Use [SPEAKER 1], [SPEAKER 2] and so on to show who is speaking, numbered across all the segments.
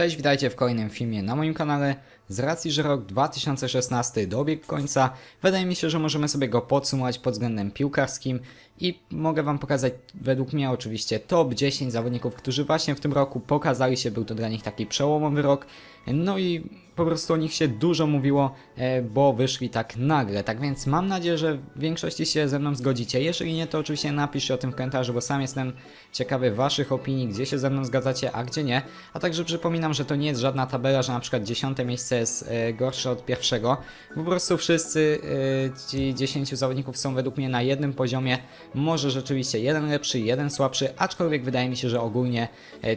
[SPEAKER 1] Cześć, witajcie w kolejnym filmie na moim kanale. Z racji, że rok 2016 dobiegł końca, wydaje mi się, że możemy sobie go podsumować pod względem piłkarskim i mogę wam pokazać według mnie oczywiście top 10 zawodników, którzy właśnie w tym roku pokazali się, był to dla nich taki przełomowy rok. No i po prostu o nich się dużo mówiło, e, bo wyszli tak nagle. Tak więc mam nadzieję, że w większości się ze mną zgodzicie. Jeżeli nie, to oczywiście napiszcie o tym w komentarzu, bo sam jestem ciekawy waszych opinii, gdzie się ze mną zgadzacie, a gdzie nie. A także przypominam, że to nie jest żadna tabela, że na przykład dziesiąte miejsce jest e, gorsze od pierwszego. Po prostu wszyscy e, ci 10 zawodników są według mnie na jednym poziomie. Może rzeczywiście jeden lepszy, jeden słabszy, aczkolwiek wydaje mi się, że ogólnie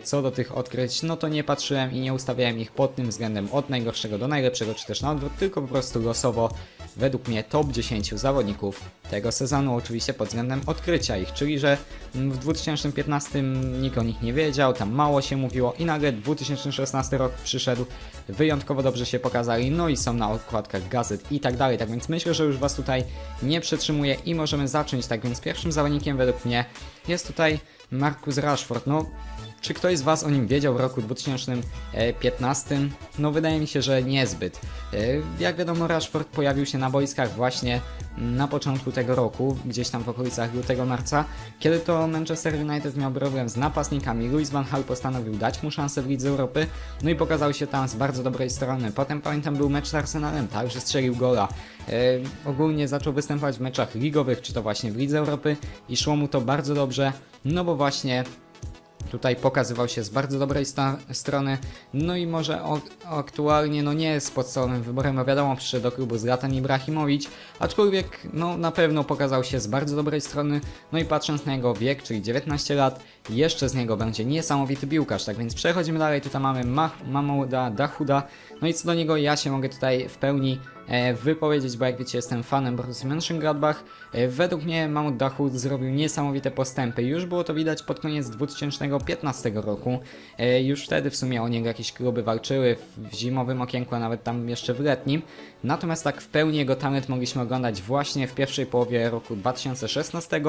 [SPEAKER 1] co do tych odkryć, no to nie patrzyłem i nie ustawiałem ich pod tym względem od najgorszego do najlepszego, czy też na odwrót, tylko po prostu losowo według mnie top 10 zawodników tego sezonu, oczywiście pod względem odkrycia ich, czyli że w 2015 nikt o nich nie wiedział, tam mało się mówiło i nagle 2016 rok przyszedł, wyjątkowo dobrze się pokazali, no i są na okładkach gazet i tak dalej, tak więc myślę, że już Was tutaj nie przetrzymuję i możemy zacząć, tak więc pierwszym zawodnikiem według mnie jest tutaj Marcus Rashford, no czy ktoś z Was o nim wiedział w roku 2015? No wydaje mi się, że niezbyt. E, Jak wiadomo, Rashford pojawił się na boiskach właśnie na początku tego roku, gdzieś tam w okolicach lutego marca, kiedy to Manchester United miał problem z napastnikami. Luis van Gaal postanowił dać mu szansę w Lidze Europy, no i pokazał się tam z bardzo dobrej strony. Potem pamiętam był mecz z Arsenalem, także strzelił gola. E, ogólnie zaczął występować w meczach ligowych, czy to właśnie w Lidze Europy i szło mu to bardzo dobrze, no bo właśnie Tutaj pokazywał się z bardzo dobrej strony, no i może aktualnie no nie jest podstawowym wyborem, bo wiadomo przyszedł do klubu Zlatan Ibrahimowicz, aczkolwiek no na pewno pokazał się z bardzo dobrej strony, no i patrząc na jego wiek, czyli 19 lat, jeszcze z niego będzie niesamowity piłkarz, tak więc przechodzimy dalej, tutaj mamy Ma- Mahmouda Dahuda, no i co do niego ja się mogę tutaj w pełni wypowiedzieć, bo jak wiecie jestem fanem Borussii Mönchengladbach. E, według mnie Mahmoud Dahoud zrobił niesamowite postępy. Już było to widać pod koniec 2015 roku. E, już wtedy w sumie o niego jakieś kluby walczyły w, zimowym okienku, a nawet tam jeszcze w letnim. Natomiast tak w pełni jego talent mogliśmy oglądać właśnie w pierwszej połowie roku 2016.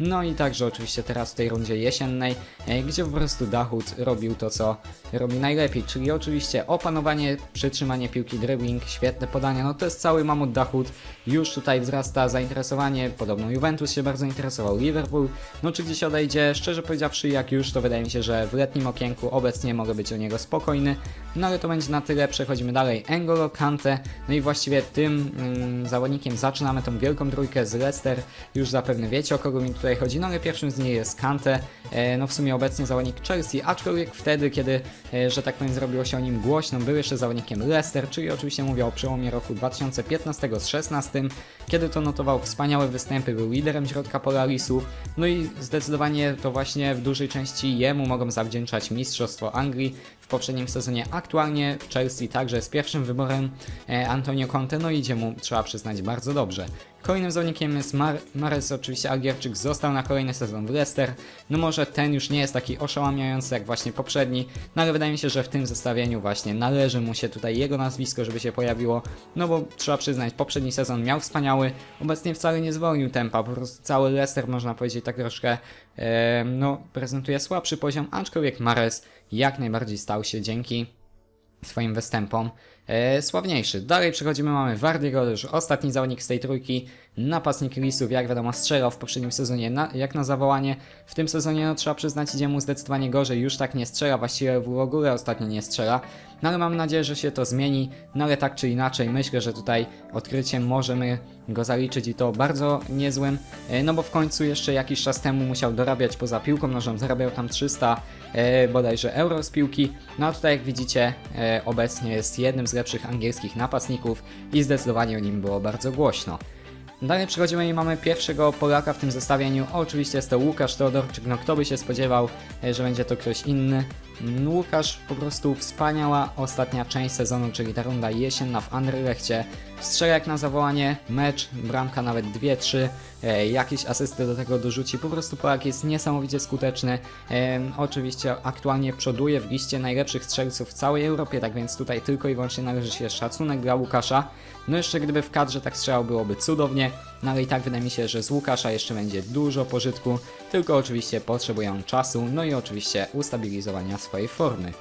[SPEAKER 1] No i także oczywiście teraz w tej rundzie jesiennej, e, gdzie po prostu Dahoud robił to, co robi najlepiej, czyli oczywiście opanowanie, przytrzymanie piłki, dribbling, świetne podania, no jest cały Mamut Dahoud, już tutaj wzrasta zainteresowanie, podobno Juventus się bardzo interesował, Liverpool, no czy gdzieś odejdzie, szczerze powiedziawszy jak już, to wydaje mi się, że w letnim okienku obecnie mogę być o niego spokojny, no ale to będzie na tyle, przechodzimy dalej, Engolo, Kante, no i właściwie tym mm, zawodnikiem zaczynamy tą wielką trójkę z Leicester, już zapewne wiecie o kogo mi tutaj chodzi, no ale pierwszym z nich jest Kante, e, no w sumie obecnie zawodnik Chelsea, aczkolwiek wtedy, kiedy, e, że tak powiem, zrobiło się o nim głośno, był jeszcze zawodnikiem Leicester, czyli oczywiście mówię o przełomie roku 2015 z 16, kiedy to notował wspaniałe występy, był liderem środka Polarisów, no i zdecydowanie to właśnie w dużej części jemu mogą zawdzięczać Mistrzostwo Anglii w poprzednim sezonie. Aktualnie w Chelsea także jest pierwszym wyborem e, Antonio Conte, no idzie mu, trzeba przyznać, bardzo dobrze. Kolejnym zawodnikiem jest Mar Mares, oczywiście Algierczyk został na kolejny sezon w Leicester. No może ten już nie jest taki oszałamiający jak właśnie poprzedni, no ale wydaje mi się, że w tym zestawieniu właśnie należy mu się tutaj jego nazwisko, żeby się pojawiło, no bo trzeba przyznać, poprzedni sezon miał wspaniały, obecnie wcale nie zwolnił tempa, po prostu cały Leicester można powiedzieć tak troszkę, e, no prezentuje słabszy poziom, aczkolwiek Mares jak najbardziej stał się dzięki swoim występom e, sławniejszy. Dalej przechodzimy, mamy Wardiego, już ostatni zawodnik z tej trójki, napastnik Lisów, jak wiadomo strzelał w poprzednim sezonie na, jak na zawołanie. W tym sezonie, no trzeba przyznać, idzie mu zdecydowanie gorzej, już tak nie strzela, właściwie w ogóle ostatnio nie strzela. No ale mam nadzieję, że się to zmieni, no ale tak czy inaczej, myślę, że tutaj odkryciem możemy go zaliczyć i to bardzo niezłym, e, no bo w końcu jeszcze jakiś czas temu musiał dorabiać poza piłką nożną, zarabiał tam 300 e, bodajże euro z piłki, no a tutaj jak widzicie e, obecnie jest jednym z lepszych angielskich napastników i zdecydowanie o nim było bardzo głośno. Dalej przechodzimy i mamy pierwszego Polaka w tym zestawieniu. Oczywiście jest to Łukasz Teodorczyk. No kto by się spodziewał, e, że będzie to ktoś inny. Łukasz po prostu wspaniała ostatnia część sezonu, czyli ta runda jesienna w Anderlechcie. Strzela jak na zawołanie, mecz, bramka nawet 2-3, e, jakieś asysty do tego dorzuci. Po prostu Polak jest niesamowicie skuteczny. E, oczywiście aktualnie przoduje w liście najlepszych strzelców w całej Europie, tak więc tutaj tylko i wyłącznie należy się szacunek dla Łukasza. No jeszcze gdyby w kadrze tak strzelał byłoby cudownie, no ale i tak wydaje mi się, że z Łukasza jeszcze będzie dużo pożytku, tylko oczywiście potrzebują czasu, no i oczywiście ustabilizowania swojej formy.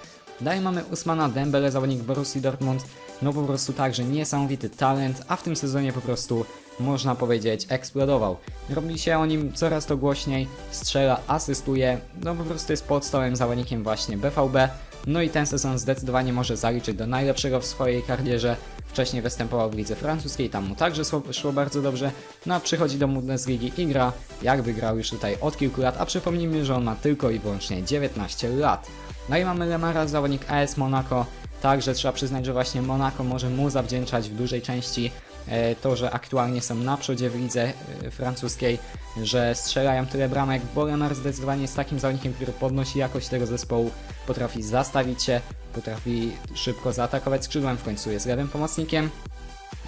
[SPEAKER 1] Dalej mamy Usmana Dembele, zawodnik Borussii Dortmund. No po prostu także niesamowity talent, a w tym sezonie po prostu można powiedzieć eksplodował. Robi się o nim coraz to głośniej, strzela, asystuje, no po prostu jest podstawowym zawodnikiem właśnie BVB. No i ten sezon zdecydowanie może zaliczyć do najlepszego w swojej karierze. Wcześniej występował w lidze francuskiej, tam mu także szło, bardzo dobrze. No a przychodzi do Bundesligi i gra, jakby grał już tutaj od kilku lat, a przypomnijmy, że on ma tylko i wyłącznie 19 lat. No i mamy Lemara, zawodnik AS Monaco. Także trzeba przyznać, że właśnie Monaco może mu zawdzięczać w dużej części to, że aktualnie są na przodzie w lidze e, francuskiej, że strzelają tyle bramek, bo Lemar zdecydowanie jest takim zawodnikiem, który podnosi jakość tego zespołu, potrafi zastawić się, potrafi szybko zaatakować skrzydłem, w końcu jest lewym pomocnikiem,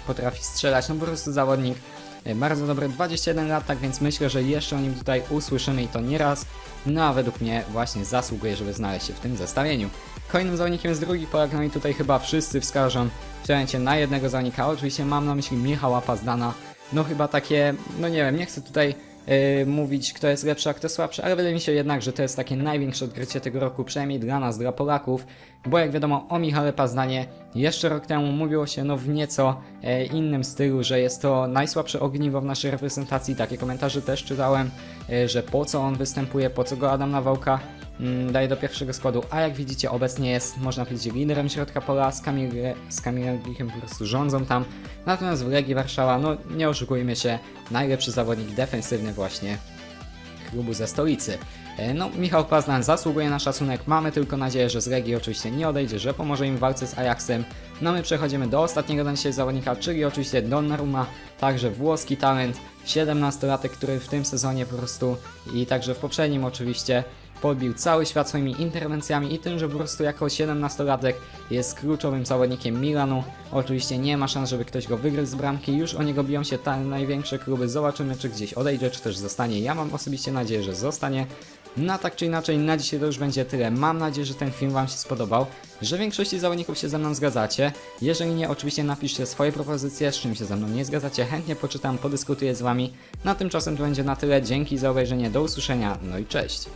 [SPEAKER 1] potrafi strzelać, no po prostu zawodnik e, bardzo dobry, 21 lat, tak więc myślę, że jeszcze o nim tutaj usłyszymy i to nie raz, no a według mnie właśnie zasługuje, żeby znaleźć się w tym zestawieniu. Kolejnym zawodnikiem z drugi Polak, no i tutaj chyba wszyscy wskażą w momencie na jednego zawodnika, oczywiście mam na myśli Michała Pazdana, no chyba takie, no nie wiem, nie chcę tutaj yy, mówić kto jest lepszy, a kto słabszy, ale wydaje mi się jednak, że to jest takie największe odkrycie tego roku, przynajmniej dla nas, dla Polaków, bo jak wiadomo o Michale Pazdanie jeszcze rok temu mówiło się no w nieco e, innym stylu, że jest to najsłabsze ogniwo w naszej reprezentacji, takie komentarze też czytałem, e, że po co on występuje, po co go Adam Nawałka daje do pierwszego składu, a jak widzicie obecnie jest, można powiedzieć, liderem środka pola, z, Kamil, Kamilem Glichem po prostu rządzą tam, natomiast w Legii Warszawa, no nie oszukujmy się, najlepszy zawodnik defensywny właśnie klubu ze stolicy. E, No, Michał Pazdan zasługuje na szacunek. Mamy tylko nadzieję, że z Legii oczywiście nie odejdzie, że pomoże im w walce z Ajaxem. No my przechodzimy do ostatniego na dzisiaj zawodnika, czyli oczywiście Donnarumma, także włoski talent, 17-latek, który w tym sezonie po prostu i także w poprzednim oczywiście podbił cały świat swoimi interwencjami i tym, że po prostu jako 17-latek jest kluczowym zawodnikiem Milanu. Oczywiście nie ma szans, żeby ktoś go wygryzł z bramki, już o niego biją się te największe kluby, zobaczymy czy gdzieś odejdzie, czy też zostanie. Ja mam osobiście nadzieję, że zostanie. No tak czy inaczej, na dzisiaj to już będzie tyle. Mam nadzieję, że ten film Wam się spodobał, że większości zawodników się ze mną zgadzacie. Jeżeli nie, oczywiście napiszcie swoje propozycje, z czym się ze mną nie zgadzacie, chętnie poczytam, podyskutuję z Wami. Na tymczasem to będzie na tyle. Dzięki za obejrzenie, do usłyszenia, no i cześć.